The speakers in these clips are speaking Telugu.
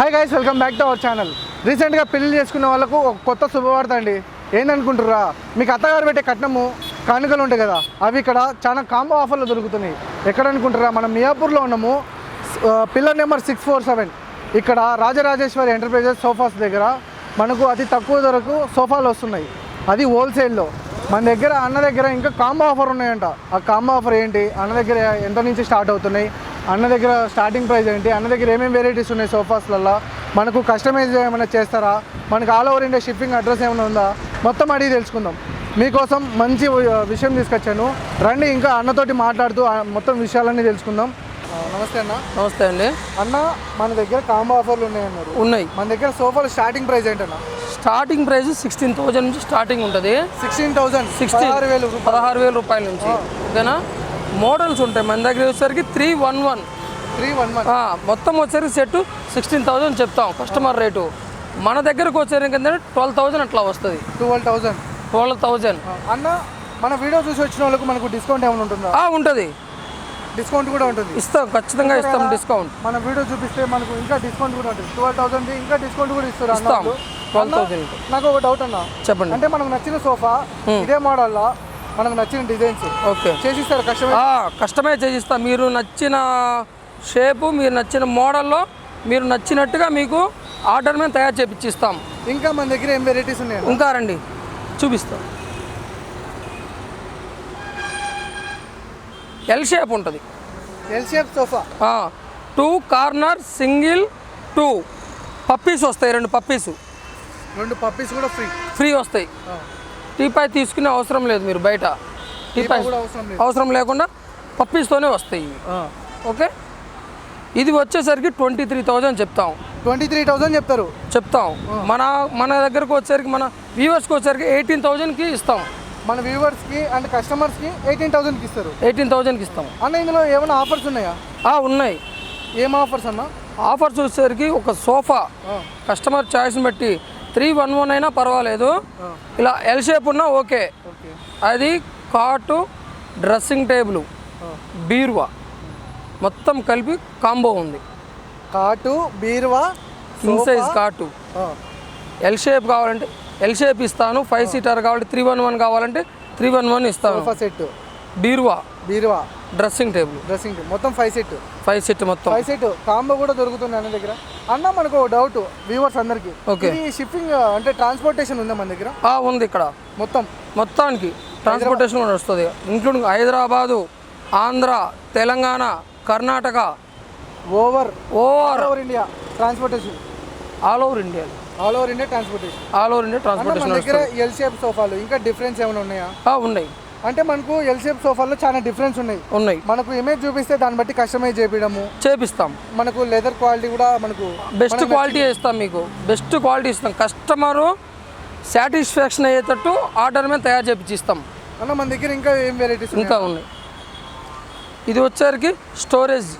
Hi guys welcome back to our channel రీసెంట్గా పెళ్ళి చేసుకున్న వాళ్ళకు ఒక కొత్త శుభవార్త అండి. ఏందనుకుంటుర్రా? మీకు అత్తగారు పెట్టే కట్నము కానుకలు ఉంటాయి కదా అవి ఇక్కడ చాలా కాంబో ఆఫర్లు దొరుకుతున్నాయి. ఎక్కడ అనుకుంటారా మనం మియాపూర్లో ఉన్నాము. Pillar number six four seven. ఇక్కడ రాజరాజేశ్వరి ఎంటర్ప్రైజెస్ సోఫాస్ దగ్గర మనకు అతి తక్కువ ధరకు సోఫాలు వస్తున్నాయి. అది హోల్సేల్లో. మన దగ్గర అన్న దగ్గర ఇంకా కాంబో ఆఫర్ ఉన్నాయంట. ఆ కాంబో ఆఫర్ ఏంటి? అన్న దగ్గర ఎంత నుంచి స్టార్ట్ అవుతున్నాయి? అన్న దగ్గర స్టార్టింగ్ ప్రైస్ ఏంటి? అన్న దగ్గర ఏమేమి వెరైటీస్ ఉన్నాయి సోఫాస్లలో మనకు కస్టమైజ్ ఏమైనా చేస్తారా? మనకు all over India shipping address ఏమైనా ఉందా? మొత్తం అడిగి తెలుసుకుందాం. మీకోసం మంచి విషయం తీసుకొచ్చాను. రండి ఇంకా అన్నతోటి మాట్లాడుతూ మొత్తం విషయాలన్నీ తెలుసుకుందాం. నమస్తే అన్న. నమస్తే అండి. అన్న మన దగ్గర కాంబో ఆఫర్లు ఉన్నాయన్నారు. ఉన్నాయి. మన దగ్గర సోఫాలు స్టార్టింగ్ ప్రైస్ ఏంటన్నా? స్టార్టింగ్ ప్రైస్ సిక్స్టీన్ థౌజండ్ నుంచి స్టార్టింగ్ ఉంటుంది. సిక్స్టీన్ థౌసండ్ సిక్స్టీన్ ఆరు వేలు పదహారు వేల రూపాయల నుంచి. ఓకేనా? మోడల్స్ ఉంటాయి. మన దగ్గర వచ్చేసరికి three one one three one one మొత్తం వచ్చేసరికి సెట్ సిక్స్టీన్ థౌజండ్ చెప్తాం కస్టమర్ రేటు మన దగ్గరకు వచ్చేసరికి ఏంటంటే ట్వెల్వ్ థౌజండ్ అట్లా వస్తుంది. ట్వెల్వ్ థౌసండ్ ట్వెల్వ్ థౌజండ్ అన్న మన వీడియో చూసి వచ్చిన వాళ్ళకు మనకు డిస్కౌంట్ ఏమైనా ఉంటుందా? ఉంటుంది. డిస్కౌంట్ కూడా ఉంటుంది. ఇస్తాం ఖచ్చితంగా ఇస్తాం డిస్కౌంట్ మన వీడియో చూపిస్తే మనకు ఇంకా డిస్కౌంట్ కూడా ఉంటుంది. ట్వెల్వ్ థౌసండ్ ఇంకా డిస్కౌంట్ కూడా ఇస్తారు ఇస్తాం. ట్వెల్వ్ థౌజండ్ నాకు ఒక డౌట్ అన్న. చెప్పండి. అంటే మనకు నచ్చిన సోఫా ఇదే మోడల్లో మనకు నచ్చిన డిజైన్స్. ఓకే. చేసిస్తారు? కస్టమర్ కస్టమైజ్ చేసిస్తాం. మీరు నచ్చిన షేపు మీరు నచ్చిన మోడల్లో మీరు నచ్చినట్టుగా మీకు ఆర్డర్ మీద తయారు చేపించిస్తాం ఇంకా మన దగ్గర ఏం వెరైటీస్ ఉన్నాయి ఇంకా రండి. చూపిస్తాం. ఎల్ షేప్ ఉంటుంది. L shape sofa two corner single two puppies వస్తాయి రెండు పప్పీస్ రెండు పప్పీస్ కూడా ఫ్రీ ఫ్రీ వస్తాయి. టీపాయ్ తీసుకునే అవసరం లేదు మీరు బయట. టీపాయ్ కూడా అవసరం లేకుండా పప్పీస్తోనే వస్తాయి. ఓకే? ఇది వచ్చేసరికి ట్వంటీ త్రీ థౌజండ్ చెప్తాం. ట్వంటీ త్రీ థౌసండ్ చెప్తారు. చెప్తాం. మన మన దగ్గరకు వచ్చేసరికి మన వ్యూవర్స్కి వచ్చేసరికి ఎయిటీన్ థౌజండ్కి ఇస్తాం. మన వ్యూవర్స్కి అండ్ కస్టమర్స్కి ఎయిటీన్ థౌసండ్కి ఇస్తారు. ఎయిటీన్ థౌజండ్కి ఇస్తాం. అన్న ఇందులో ఏమైనా ఆఫర్స్ ఉన్నాయా? ఆ, ఉన్నాయి. ఏం ఆఫర్స్ అన్న? ఆఫర్స్ వచ్చేసరికి ఒక సోఫా. కస్టమర్ చాయిస్ని బట్టి త్రీ వన్ వన్ అయినా పర్వాలేదు. ఇలా ఎల్ షేప్ ఉన్నా ఓకే. అది కాటు డ్రెస్సింగ్ టేబుల్ బీరువా. మొత్తం కలిపి కాంబో ఉంది. కాటు బీరువా king size cot. L shape కావాలంటే ఎల్ షేప్ ఇస్తాను. ఫైవ్ సీటర్ కావాలంటే త్రీ వన్ వన్ కావాలంటే త్రీ వన్ వన్ ఇస్తాను. బీరువా. బీరువా? Dressing table. డ్రెస్సింగ్ మొత్తం ఫైవ్ సెట్ ఫైవ్ సెట్ మొత్తం. ఫైవ్ సెట్ కాంబో కూడా దొరుకుతుంది అన్న దగ్గర. అన్న మనకు డౌట్ వ్యూవర్స్ అందరికి. Okay. ఇది షిప్పింగ్ అంటే ట్రాన్స్పోర్టేషన్ ఉందా మన దగ్గర? ఉంది ఇక్కడ. మొత్తం? మొత్తానికి ట్రాన్స్పోర్టేషన్ కూడా వస్తుంది. Including Hyderabad Andhra Telangana Karnataka. Over over over India transportation all over India all over India transportation all over India transportation దగ్గర ఎల్ షేప్ సోఫాలు ఇంకా డిఫరెన్స్ ఏమైనా ఉన్నాయా? ఉన్నాయి. అంటే మనకు ఎల్ షేప్ సోఫాల్లో చాలా డిఫరెన్స్ ఉన్నాయి. ఉన్నాయి. మనకు ఇమేజ్ చూపిస్తే దాన్ని బట్టి కస్టమైజ్ చేపించడము చేపిస్తాం. మనకు లెదర్ క్వాలిటీ కూడా మనకు బెస్ట్ క్వాలిటీ ఇస్తాం మీకు. బెస్ట్ క్వాలిటీ ఇస్తాం. కస్టమరు సాటిస్ఫాక్షన్ అయ్యేటట్టు ఆర్డర్ మీద తయారు చేపించి ఇస్తాం అన్న మన దగ్గర ఇంకా ఏం వెరైటీస్ ఇంకా ఉన్నాయి? ఇది వచ్చేసరికి స్టోరేజ్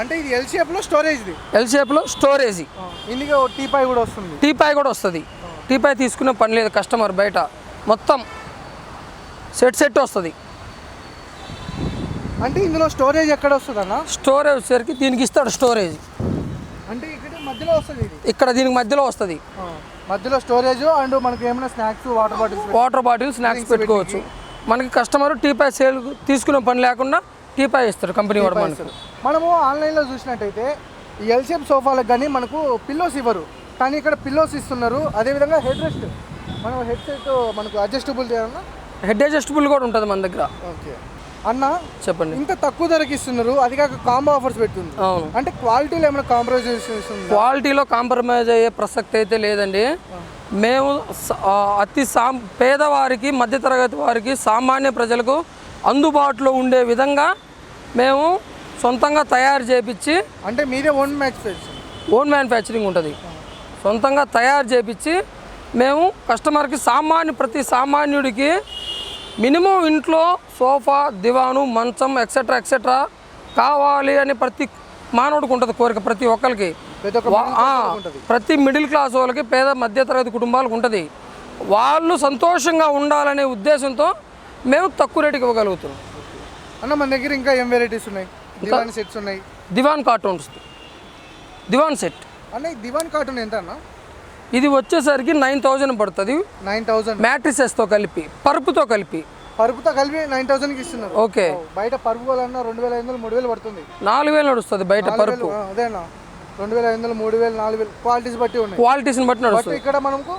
అంటే ఇది ఎల్ షేప్లో స్టోరేజ్ది ఎల్ షేప్లో స్టోరేజ్ ఇందులో టీపాయ్ కూడా వస్తుంది. టీపాయ్ కూడా వస్తుంది. టీపాయ్ తీసుకునే పని లేదు కస్టమర్ బయట. మొత్తం సెట్ సెట్ వస్తుంది. అంటే ఇందులో స్టోరేజ్ ఎక్కడ వస్తుంది అన్న స్టోరేజ్ వచ్చేసరికి దీనికి ఇస్తాడు స్టోరేజ్. అంటే ఇక్కడ మధ్యలో వస్తుంది ఇక్కడ దీనికి మధ్యలో వస్తుంది. మధ్యలో స్టోరేజ్ అండ్ మనకి ఏమైనా snacks water bottles water bottle snacks పెట్టుకోవచ్చు. మనకి కస్టమర్ టీపాయ్ సేల్ తీసుకునే పని లేకుండా టీపాయ్ ఇస్తాడు కంపెనీ వాడు మనకి. మనము ఆన్లైన్లో చూసినట్టయితే ఈ ఎల్ షేప్ సోఫాలకు కానీ మనకు పిల్లోస్ ఇవ్వరు. కానీ ఇక్కడ పిల్లోస్ ఇస్తున్నారు. అదేవిధంగా హెడ్ రెస్ట్. మనం హెడ్ సెట్ మనకు అడ్జస్టబుల్ చేయాలన్నా హెడ్ అడ్జస్టబుల్ కూడా ఉంటుంది మన దగ్గర. ఓకే. అన్న చెప్పండి. ఇంత తక్కువ ధరకి ఇస్తున్నారు అది కాక కాంబో ఆఫర్స్ పెడుతుంది అవును. అంటే క్వాలిటీలో ఏమైనా కాంప్రమైజ్ క్వాలిటీలో కాంప్రమైజ్ అయ్యే ప్రసక్తి అయితే లేదండి. మేము అతి సాం పేదవారికి మధ్యతరగతి వారికి సామాన్య ప్రజలకు అందుబాటులో ఉండే విధంగా మేము సొంతంగా తయారు చేపించి అంటే మీదే ఓన్ మ్యాచ్ ఓన్ మ్యానుఫ్యాక్చరింగ్ ఉంటుంది. సొంతంగా తయారు చేపించి మేము కస్టమర్కి సామాన్య ప్రతి సామాన్యుడికి మినిమం ఇంట్లో సోఫా దివాను మంచం ఎక్సెట్రా ఎక్సెట్రా కావాలి అని ప్రతి మానవుడికి ఉంటుంది కోరిక ప్రతి ఒక్కరికి ప్రతి మిడిల్ క్లాస్ వాళ్ళకి పేద మధ్యతరగతి కుటుంబాలకు ఉంటుంది. వాళ్ళు సంతోషంగా ఉండాలనే ఉద్దేశంతో మేము తక్కువ రేటుకి ఇవ్వగలుగుతున్నాం. అన్న మన దగ్గర ఇంకా ఏం వెరైటీస్ ఉన్నాయి? దివాన్ సెట్స్ ఉన్నాయి. దివాన్ కార్టూన్స్ దివాన్ సెట్ అన్న దివాన్ కార్టూన్ ఎంత అన్న? ఇది వచ్చేసరికి నైన్ థౌజండ్ పడుతుంది. Nine thousand. మ్యాట్రిసెస్తో కలిపి పరుపుతో కలిపి. పరుపుతో కలిపి నైన్ థౌసండ్కి ఇస్తున్నారు. ఓకే. బయట పరుపు వాళ్ళన్నా రెండు వేల ఐదు వందలు మూడు వేలు పడుతుంది. నాలుగు వేలు నడుస్తుంది బయట పరుపు. వేలు, ఆ, అదే అన్న. రెండు వేల ఐదు వందలు మూడు వేలు నాలుగు వేలు క్వాలిటీస్ బట్టి ఉన్నాయి. క్వాలిటీస్ని బట్టి బట్ నడుస్తుంది. ఇక్కడ మనకు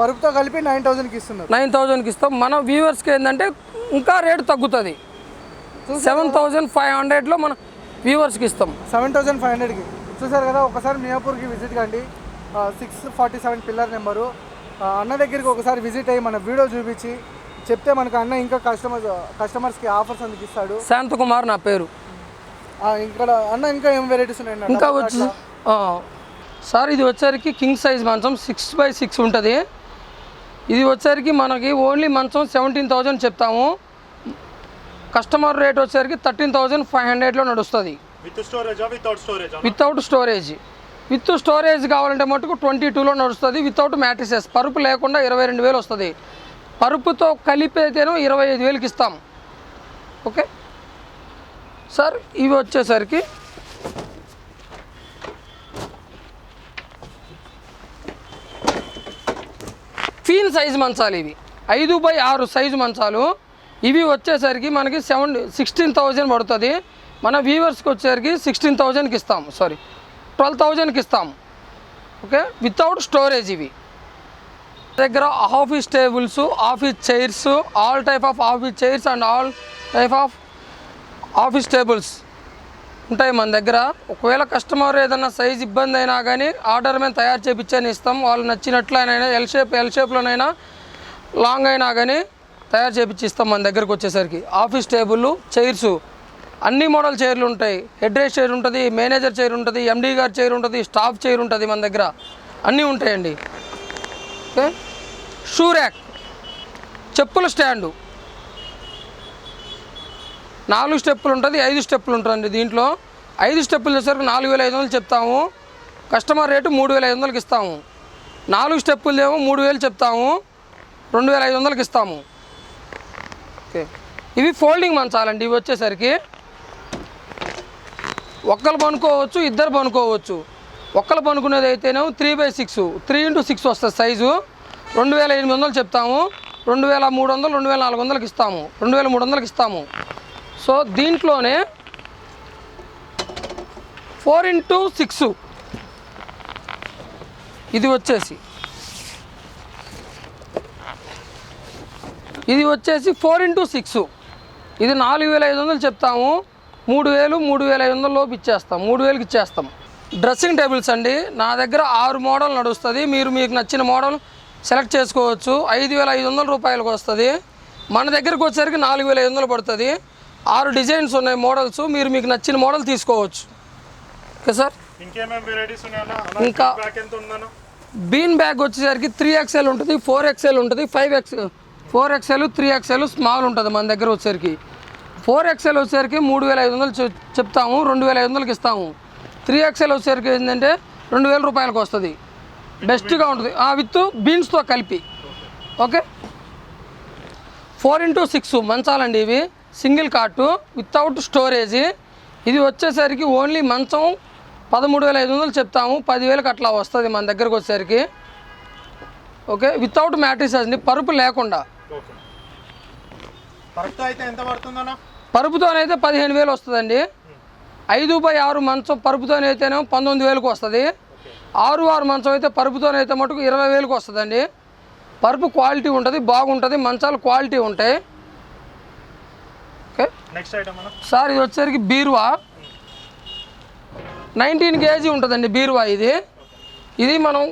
పరుపుతో కలిపి నైన్ థౌసండ్కి ఇస్తున్నారు. నైన్ థౌజండ్కి ఇస్తాం. మన వ్యూవర్స్కి ఏంటంటే ఇంకా రేటు తగ్గుతుంది. సెవెన్ థౌజండ్ ఫైవ్ హండ్రెడ్లో మన వ్యూవర్స్కి ఇస్తాం. సెవెన్ థౌసండ్ ఫైవ్ హండ్రెడ్కి. చూసారు కదా ఒకసారి మియాపూర్కి విజిట్ కండి. Six forty seven pillar number అన్న దగ్గరికి ఒకసారి విజిట్ అయ్యి మన వీడియో చూపించి చెప్తే మనకు అన్న ఇంకా కస్టమర్ కస్టమర్స్కి ఆఫర్స్ అందుకు ఇస్తాడు. శాంతకుమార్ నా పేరు. ఇక్కడ అన్న ఇంకా ఏం వెరైటీస్ ఉన్నాయి అన్న? ఇంకా వచ్చి ఆ, సార్ ఇది వచ్చేసరికి కింగ్ సైజ్ మంచం సిక్స్ బై సిక్స్ ఉంటుంది. ఇది వచ్చేసరికి మనకి ఓన్లీ మంచం సెవెంటీన్ థౌజండ్ చెప్తాము. కస్టమర్ రేట్ వచ్చేసరికి థర్టీన్ థౌజండ్ ఫైవ్ హండ్రెడ్లో నడుస్తుంది. విత్ స్టోరేజా వితౌట్ స్టోరేజా వితౌట్ స్టోరేజ్ విత్ స్టోరేజ్ కావాలంటే మటుకు ట్వంటీ టూలో నడుస్తుంది వితౌట్ మ్యాట్రిసెస్. పరుపు లేకుండా ఇరవై రెండు వేలు వస్తుంది. పరుపుతో కలిపి ఇరవై ఐదు వేలకి ఇస్తాం. ఓకే? సార్ ఇవి వచ్చేసరికి ఫీన్ సైజు మంచాలు ఇవి. ఐదు బై ఆరు సైజు మంచాలు. ఇవి వచ్చేసరికి మనకి సెవెన్ సిక్స్టీన్ థౌజండ్ పడుతుంది. మన వ్యూవర్స్కి వచ్చేసరికి సిక్స్టీన్ థౌజండ్కి ఇస్తాం. సారీ ట్వెల్వ్ థౌజండ్కి ఇస్తాం. ఓకే? వితౌట్ స్టోరేజ్ ఇవి. దగ్గర office tables office chairs all type of office chairs and all type of office tables ఉంటాయి మన దగ్గర. ఒకవేళ కస్టమర్ ఏదైనా సైజ్ ఇబ్బంది అయినా కానీ ఆర్డర్ మేము తయారు చేయించని ఇస్తాం. వాళ్ళు నచ్చినట్లయినా ఎల్ షేప్ ఎల్ షేప్లోనైనా లాంగ్ అయినా కానీ తయారు చేయించి ఇస్తాం మన దగ్గరకు వచ్చేసరికి. ఆఫీస్ టేబుల్ చైర్స్ అన్ని మోడల్ చైర్లు ఉంటాయి. హెడ్ రేస్ చైర్ ఉంటుంది మేనేజర్ చైర్ ఉంటుంది ఎండీ గారి చైర్ ఉంటుంది స్టాఫ్ చైర్ ఉంటుంది మన దగ్గర. అన్నీ ఉంటాయండి. ఓకే? Shoe rack. చెప్పుల స్టాండు. నాలుగు స్టెప్పులు ఉంటుంది ఐదు స్టెప్పులు ఉంటుందండి దీంట్లో. ఐదు స్టెప్పులు వచ్చేసరికి నాలుగు వేల ఐదు వందలు చెప్తాము. కస్టమర్ రేటు మూడు వేల ఐదు వందలకి ఇస్తాము. నాలుగు స్టెప్పులు ఏమో మూడు వేలు చెప్తాము. రెండు వేల ఐదు వందలకి ఇస్తాము. ఓకే? ఇవి ఫోల్డింగ్ మంచాలండి ఇవి వచ్చేసరికి. ఒక్కరు పనుకోవచ్చు ఇద్దరు పనుకోవచ్చు. ఒక్కరు పనుకునేది అయితేనేమో three by six three into six వస్తుంది సైజు రెండు వేల ఎనిమిది వందలు చెప్తాము. రెండు వేల మూడు వందలు రెండు వేల నాలుగు వందలకి ఇస్తాము. రెండు వేల మూడు వందలకి ఇస్తాము. సో దీంట్లోనే ఫోర్ ఇంటూ సిక్స్ ఇది వచ్చేసి. ఇది వచ్చేసి ఫోర్ ఇంటూ సిక్స్ ఇది నాలుగు వేల ఐదు వందలు చెప్తాము. మూడు వేలు మూడు వేల ఐదు వందల లోపు ఇచ్చేస్తాం. మూడు వేలకి ఇచ్చేస్తాం. డ్రెస్సింగ్ టేబుల్స్ అండి. నా దగ్గర ఆరు మోడల్ నడుస్తుంది. మీరు మీకు నచ్చిన మోడల్ సెలెక్ట్ చేసుకోవచ్చు. ఐదు వేల ఐదు వందల రూపాయలకు వస్తుంది. మన దగ్గరకు వచ్చేసరికి నాలుగు వేల ఐదు వందలు పడుతుంది. ఆరు డిజైన్స్ ఉన్నాయి మోడల్స్. మీరు మీకు నచ్చిన మోడల్ తీసుకోవచ్చు. Okay sir? ఇంకా బీన్ బ్యాగ్ వచ్చేసరికి త్రీ ఎక్స్ఎల్ ఉంటుంది. ఫోర్ ఎక్స్ఎల్ ఉంటుంది. Five X four XL three XL small ఉంటుంది మన దగ్గర వచ్చేసరికి. ఫోర్ ఎక్స్ఎల్ వచ్చేసరికి మూడు వేల ఐదు వందలు చెప్తాము రెండు వేల ఐదు వందలకి ఇస్తాము. త్రీ ఎక్స్ఎల్ వచ్చేసరికి ఏంటంటే రెండు వేల రూపాయలకు వస్తుంది. బెస్ట్గా ఉంటుంది. ఆ విత్ బీన్స్తో కలిపి. ఓకే? ఫోర్ ఇంటూ సిక్స్ మంచాలండి ఇవి. Single cot without storage. ఇది వచ్చేసరికి ఓన్లీ మంచం పదమూడు వేల ఐదు వందలు చెప్తాము. పదివేలకు అట్లా వస్తుంది మన దగ్గరకు వచ్చేసరికి. ఓకే? వితౌట్ మ్యాట్రిసెస్ అండి. పరుపు లేకుండా. పరుపుతోనైతే పదిహేను వేలు వస్తుందండి. ఐదు బై ఆరు మంచం పరుపుతోనైతేనేమో పంతొమ్మిది వేలకు వస్తుంది. ఆరు ఆరు మంచం అయితే పరుపుతోనైతే మటుకు ఇరవై వేలకు వస్తుందండి. పరుపు క్వాలిటీ ఉంటుంది బాగుంటుంది మంచాలు క్వాలిటీ ఉంటాయి. ఓకే. సార్ ఇది వచ్చేసరికి బీరువా. నైన్టీన్ కేజీ ఉంటుందండి బీరువా ఇది. ఇది మనం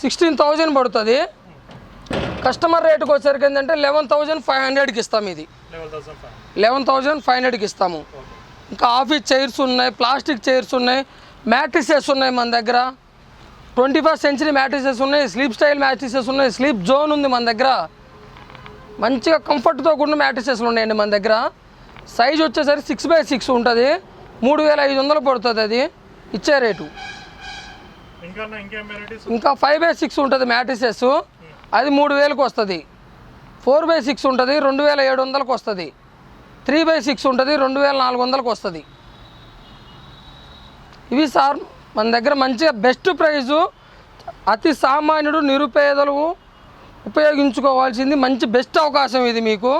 సిక్స్టీన్ థౌజండ్ పడుతుంది. కస్టమర్ రేటుకి వచ్చేసరికి ఏంటంటే లెవెన్ థౌజండ్ ఫైవ్ హండ్రెడ్కి ఇస్తాం ఇది. లెవెన్ థౌజండ్ ఫైవ్ హండ్రెడ్కి ఇస్తాము. ఇంకా ఆఫీస్ చైర్స్ ఉన్నాయి ప్లాస్టిక్ చైర్స్ ఉన్నాయి మ్యాట్రిసెస్ ఉన్నాయి మన దగ్గర. ట్వంటీ ఫస్ట్ సెంచరీ మ్యాట్రిసెస్ ఉన్నాయి స్లీప్ స్టైల్ మ్యాట్రిసెస్ ఉన్నాయి స్లీప్ జోన్ ఉంది మన దగ్గర. మంచిగా కంఫర్ట్తో కూడిన మ్యాట్రిసెస్లు ఉన్నాయండి మన దగ్గర. సైజ్ వచ్చేసరికి సిక్స్ బై సిక్స్ ఉంటుంది. మూడు వేల ఐదు వందలు పడుతుంది అది. ఇచ్చే రేటు. ఇంకా ఫైవ్ బై సిక్స్ ఉంటుంది మ్యాట్రిసెస్. అది మూడు వేలకు వస్తుంది. ఫోర్ బై సిక్స్ ఉంటుంది రెండు వేల ఏడు వందలకు వస్తుంది. త్రీ బై సిక్స్ ఉంటుంది రెండు వేల నాలుగు వందలకు వస్తుంది. ఇవి సార్ మన దగ్గర మంచిగా బెస్ట్ ప్రైజు అతి సామాన్యుడు నిరుపేదలు ఉపయోగించుకోవాల్సింది మంచి బెస్ట్ అవకాశం ఇది మీకు.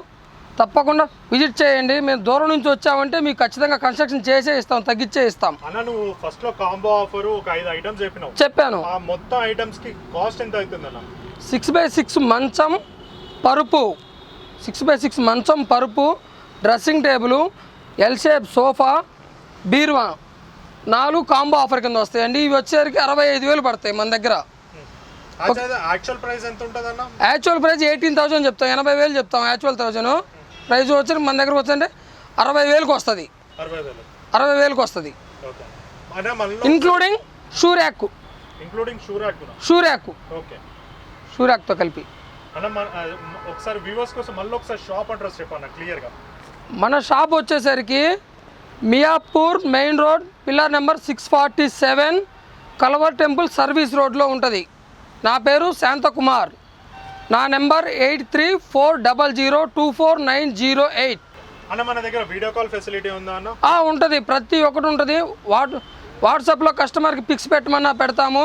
తప్పకుండా విజిట్ చేయండి మేము దూరం నుంచి వచ్చామంటే మీకు ఖచ్చితంగా కన్స్ట్రక్షన్ చేసే ఇస్తాం తగ్గించే ఇస్తాం. అన్న నువ్వు ఫస్ట్లో కాంబో ఆఫర్ ఒక ఐదు ఐటమ్స్ చెప్పినావు. చెప్పాను. ఆ మొత్తం ఐటమ్స్కి కాస్ట్ ఎంత అవుతుంది అన్న సిక్స్ బై సిక్స్ మంచం పరుపు సిక్స్ బై సిక్స్ మంచం పరుపు dressing table L shape sofa బీరువా. నాలుగు కాంబో ఆఫర్ కింద వస్తాయండి. ఇవి వచ్చేసరికి అరవై ఐదు వేలు పడతాయి మన దగ్గర. యాక్చువల్ ప్రైస్ ఎంత యాక్చువల్ ప్రైస్ ఎయిటీన్ థౌసండ్ చెప్తాం. ఎనభై వేలు చెప్తాం యాక్చువల్ థౌసండ్ ప్రైస్ వచ్చి మన దగ్గరకు వచ్చంటే అరవై వేలకు వస్తుంది. అరవై వేలు. అరవై వేలకు వస్తుంది. Including shoe rack including shoe rack కూడా? Shoe rack okay. షూ ర్యాక్తో కలిపి. అన్న మన ఆ, ఒకసారి వ్యూవర్స్ కోసం మళ్ళీ ఒకసారి షాప్ అడ్రస్ చెప్పన్న క్లియర్గా మన షాప్ వచ్చేసరికి Miyapur main road pillar number six forty seven కలవర్ temple service రోడ్లో ఉంటుంది. నా పేరు శాంతకుమార్. నా number eight three four double zero two four nine zero eight అన్న మన దగ్గర వీడియో కాల్ ఫెసిలిటీ ఉందా అన్న? ఉంటుంది. ప్రతి ఒక్కటి ఉంటుంది. వాట్ వాట్సాప్లో కస్టమర్కి పిక్స్ పెట్టమన్నా పెడతాము.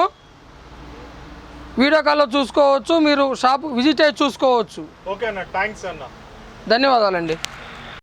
వీడియో కాల్లో చూసుకోవచ్చు మీరు షాప్ విజిట్ అయ్యి చూసుకోవచ్చు. ఓకే అన్న థ్యాంక్స్ అన్న. ధన్యవాదాలండి.